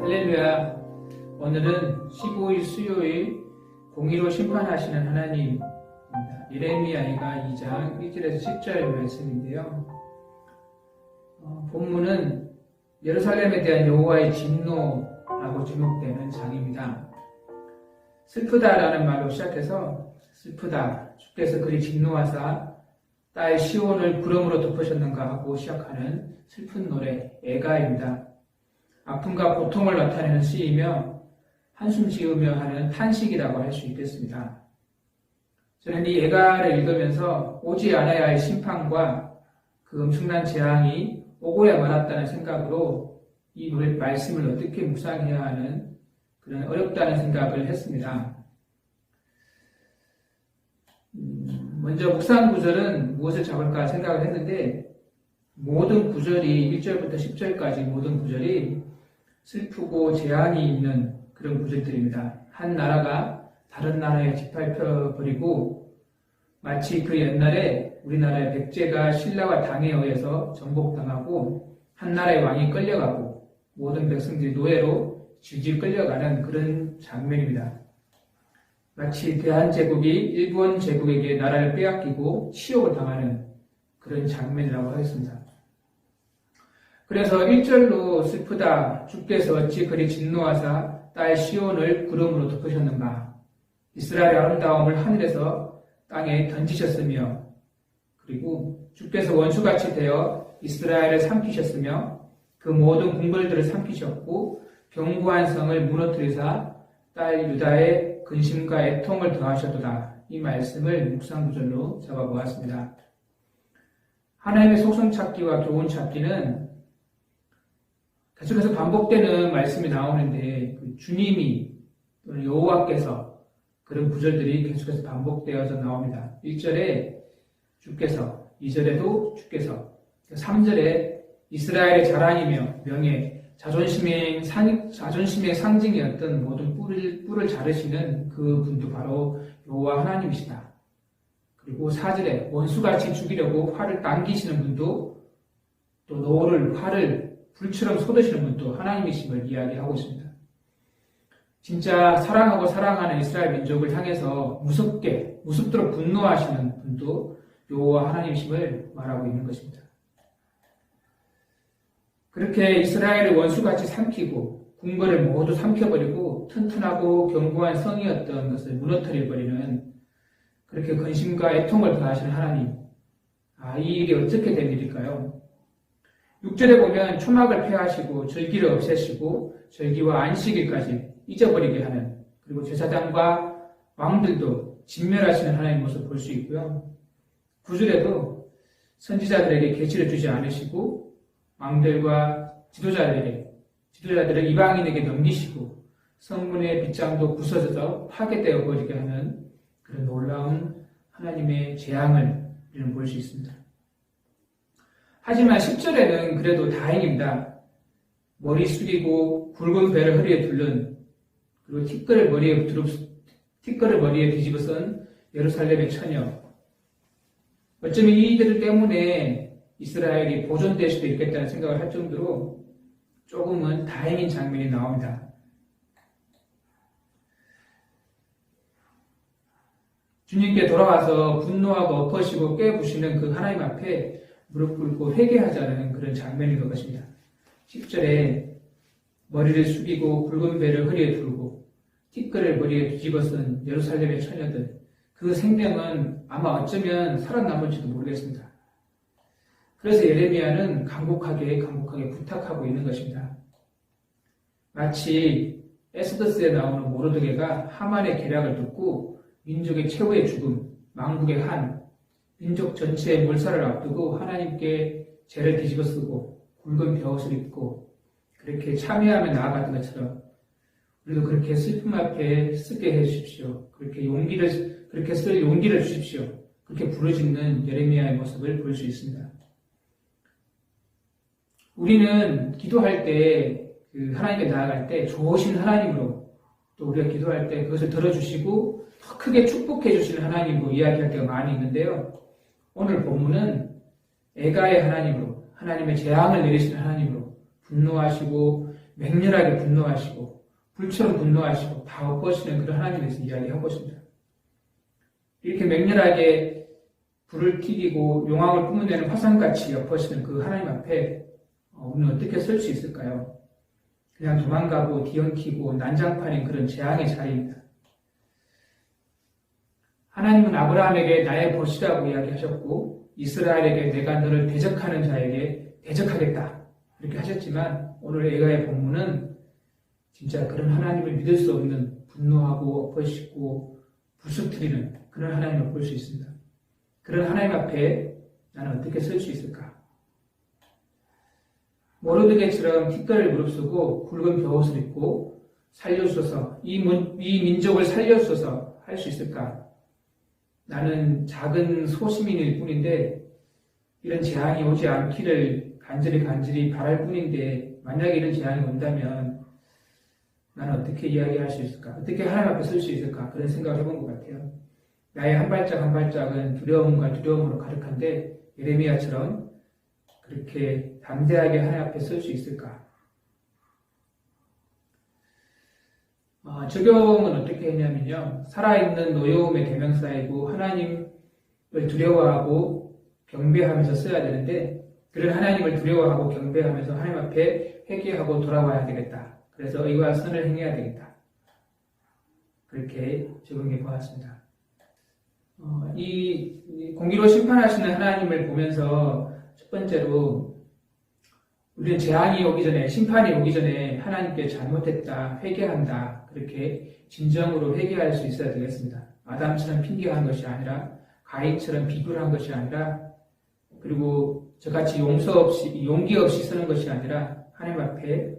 할렐루야. 오늘은 15일 수요일 공의로 심판하시는 하나님입니다. 예레미야가 2장 1절에서 10절 말씀인데요. 어, 본문은 예루살렘에 대한 여호와의 진노라고 제목되는 장입니다. 슬프다라는 말로 시작해서 슬프다 주께서 그리 진노하사 딸 시온을 구름으로 덮으셨는가 하고 시작하는 슬픈 노래 애가입니다. 아픔과 고통을 나타내는 시이며 한숨 지으며 하는 탄식이라고 할 수 있겠습니다. 저는 이 애가를 읽으면서 오지 않아야 할 심판과 그 엄청난 재앙이 오고야 말았다는 생각으로 이 노래 말씀을 어떻게 묵상해야 하는 그런 어렵다는 생각을 했습니다. 음, 먼저 묵상 구절은 무엇을 잡을까 생각을 했는데 모든 구절이 1절부터 10절까지 모든 구절이 슬프고 재앙이 있는 그런 구절들입니다. 한 나라가 다른 나라에 짓밟혀 버리고 마치 그 옛날에 우리나라의 백제가 신라와 당에 의해서 정복당하고 한 나라의 왕이 끌려가고 모든 백성들이 노예로 질질 끌려가는 그런 장면입니다. 마치 대한제국이 일본 제국에게 나라를 빼앗기고 치욕을 당하는 그런 장면이라고 하겠습니다. 그래서 1절로 슬프다 주께서 어찌 그리 진노하사 딸 시온을 구름으로 덮으셨는가 이스라엘의 아름다움을 하늘에서 땅에 던지셨으며 그리고 주께서 원수같이 되어 이스라엘을 삼키셨으며 그 모든 궁궐들을 삼키셨고 견고한 성을 무너뜨리사 딸 유다의 근심과 애통을 더하셨도다. 이 말씀을 묵상 구절로 잡아보았습니다. 하나님의 속성 찾기와 교훈 찾기는 계속해서 반복되는 말씀이 나오는데 그 주님이 또는 여호와께서 그런 구절들이 계속해서 반복되어서 나옵니다. 1절에 주께서, 2절에도 주께서, 3절에 이스라엘의 자랑이며 명예, 자존심의, 상, 자존심의 상징이었던 모든 뿔을, 뿔을 자르시는 그 분도 바로 여호와 하나님이시다. 그리고 4절에 원수같이 죽이려고 활을 당기시는 분도 또 노를, 활을 불처럼 쏟으시는 분도 하나님이심을 이야기하고 있습니다. 진짜 사랑하고 사랑하는 이스라엘 민족을 향해서 무섭게, 무섭도록 분노하시는 분도 여호와 하나님이심을 말하고 있는 것입니다. 그렇게 이스라엘을 원수같이 삼키고 궁궐을 모두 삼켜버리고 튼튼하고 견고한 성이었던 것을 무너뜨려버리는 그렇게 근심과 애통을 더하시는 하나님. 아, 이 일이 어떻게 된 일일까요? 6절에 보면 초막을 폐하시고 절기를 없애시고 절기와 안식일까지 잊어버리게 하는 그리고 제사장과 왕들도 진멸하시는 하나님의 모습을 볼수 있고요. 9절에도 선지자들에게 계시를 주지 않으시고 왕들과 지도자들에게 지도자들을 이방인에게 넘기시고 성문의 빗장도 부서져서 파괴되어 버리게 하는 그런 놀라운 하나님의 재앙을 우리는 볼 수 있습니다. 하지만 10절에는 그래도 다행입니다. 머리 숙이고 굵은 배를 허리에 둘른 그리고 티끌을 머리에 두릅, 티끌을 머리에 뒤집어 쓴 예루살렘의 처녀. 어쩌면 이들 때문에 이스라엘이 보존될 수도 있겠다는 생각을 할 정도로 조금은 다행인 장면이 나옵니다. 주님께 돌아와서 분노하고 엎어시고 깨부시는 그 하나님 앞에 무릎 꿇고 회개하자는 그런 장면인 것 같습니다. 10절에 머리를 숙이고 굵은 배를 허리에 두르고 티끌을 머리에 뒤집어 쓴 예루살렘의 처녀들 그 생명은 아마 어쩌면 살아남을지도 모르겠습니다. 그래서 예레미야는 강곡하게 강곡하게 부탁하고 있는 것입니다. 마치 에스더스에 나오는 모르드게가 하만의 계략을 듣고 민족의 최후의 죽음, 망국의 한, 민족 전체의 몰살을 앞두고 하나님께 죄를 뒤집어 쓰고 굵은 벼옷을 입고 그렇게 참여하며 나아갔던 것처럼 우리도 그렇게 슬픔 앞에 쓰게 해 주십시오. 그렇게 용기를 그렇게 쓸 용기를 주십시오. 그렇게 부르짖는 예레미야의 모습을 볼 수 있습니다. 우리는 기도할 때, 그 하나님께 나아갈 때 좋으신 하나님으로 또 우리가 기도할 때 그것을 들어주시고 더 크게 축복해 주시는 하나님으로 이야기할 때가 많이 있는데요. 오늘 본문은 애가의 하나님으로, 하나님의 재앙을 내리시는 하나님으로 분노하시고 맹렬하게 분노하시고 불처럼 분노하시고 다 엎어시는 그런 하나님에 대해서 이야기하고 있습니다. 이렇게 맹렬하게 불을 튀기고 용왕을 뿜어내는 화산같이 엎어시는 그 하나님 앞에 어, 우리는 어떻게 설 수 있을까요? 그냥 도망가고 뒤엉키고 난장판인 그런 재앙의 자리입니다. 하나님은 아브라함에게 나의 보시라고 이야기하셨고 이스라엘에게 내가 너를 대적하는 자에게 대적하겠다 이렇게 하셨지만 오늘 애가의 본문은 진짜 그런 하나님을 믿을 수 없는 분노하고 엎어시고 불쑥트리는 그런 하나님을 볼 수 있습니다. 그런 하나님 앞에 나는 어떻게 설 수 있을까? 모르드게처럼 티끌을 무릅쓰고 굵은 벼옷을 입고 살려주소서 이, 문- 이 민족을 살려주소서 할 수 있을까? 나는 작은 소시민일 뿐인데 이런 재앙이 오지 않기를 간절히 간절히 바랄 뿐인데 만약에 이런 재앙이 온다면 나는 어떻게 이야기할 수 있을까? 어떻게 하나님 앞에 설 수 있을까? 그런 생각을 해본 것 같아요. 나의 한 발짝 한 발짝은 두려움과 두려움으로 가득한데 예레미야처럼 그렇게 담대하게 하나님 앞에 설 수 있을까? 어, 적용은 어떻게 했냐면요. 살아있는 노여움의 대명사이고 하나님을 두려워하고 경배하면서 써야 되는데 그런 하나님을 두려워하고 경배하면서 하나님 앞에 회개하고 돌아와야 되겠다. 그래서 의와 선을 행해야 되겠다. 그렇게 적용해 보았습니다. 어, 이, 이 공의로 심판하시는 하나님을 보면서 첫 번째로 우리는 재앙이 오기 전에 심판이 오기 전에 하나님께 잘못했다 회개한다 그렇게 진정으로 회개할 수 있어야 되겠습니다. 아담처럼 핑계한 것이 아니라 가인처럼 비굴한 한 것이 아니라 그리고 저같이 용서 없이 용기 없이 쓰는 것이 아니라 하나님 앞에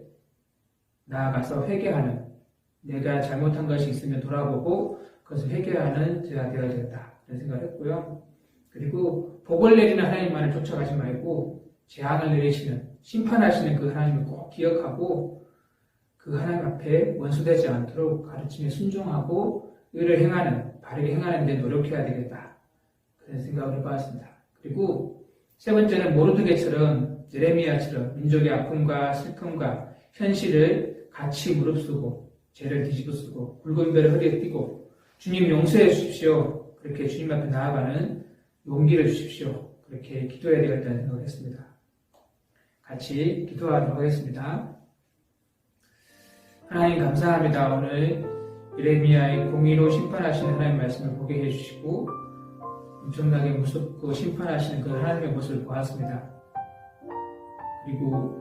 나아가서 회개하는 내가 잘못한 것이 있으면 돌아보고 그것을 회개하는 제가 되어야 되겠다 이런 생각을 했고요. 그리고 복을 내리는 하나님만을 쫓아가지 말고 재앙을 내리시는 심판하시는 그 하나님을 꼭 기억하고 그 하나님 앞에 원수되지 않도록 가르침에 순종하고 의를 행하는 바르게 행하는 데 노력해야 되겠다 그런 생각을 해봤습니다. 그리고 세 번째는 모르드게처럼 예레미야처럼 민족의 아픔과 슬픔과 현실을 같이 무릅쓰고 죄를 뒤집어 쓰고 붉은 배를 허리에 띠고 주님 용서해 주십시오. 그렇게 주님 앞에 나아가는 용기를 주십시오. 그렇게 기도해야 되겠다는 생각을 했습니다. 같이 기도하도록 하겠습니다. 하나님 감사합니다. 오늘 예레미야의 공의로 심판하시는 하나님 말씀을 보게 해주시고 엄청나게 무섭고 심판하시는 그 하나님의 모습을 보았습니다. 그리고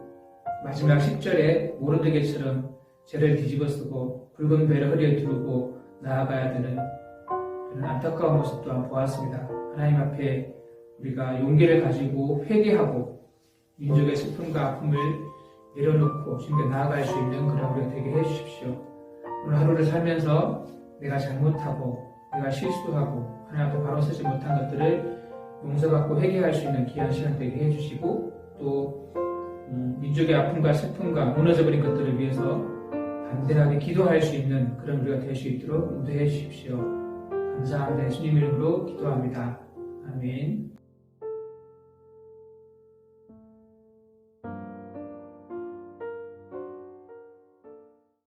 마지막 10절에 모르드게처럼 죄를 뒤집어쓰고 붉은 배를 허리에 두르고 나아가야 되는 그런 안타까운 모습 또한 보았습니다. 하나님 앞에 우리가 용기를 가지고 회개하고 민족의 슬픔과 아픔을 내려놓고 주님께 나아갈 수 있는 그런 우리가 되게 해주십시오. 오늘 하루를 살면서 내가 잘못하고 내가 실수하고 하나님 앞에 바로 서지 못한 것들을 용서받고 회개할 수 있는 귀한 시간 되게 해주시고 또 음, 민족의 아픔과 슬픔과 무너져버린 것들을 위해서 담대하게 기도할 수 있는 그런 우리가 될 수 있도록 인도해 주십시오. 감사합니다. 예수님 이름으로 기도합니다. 아멘.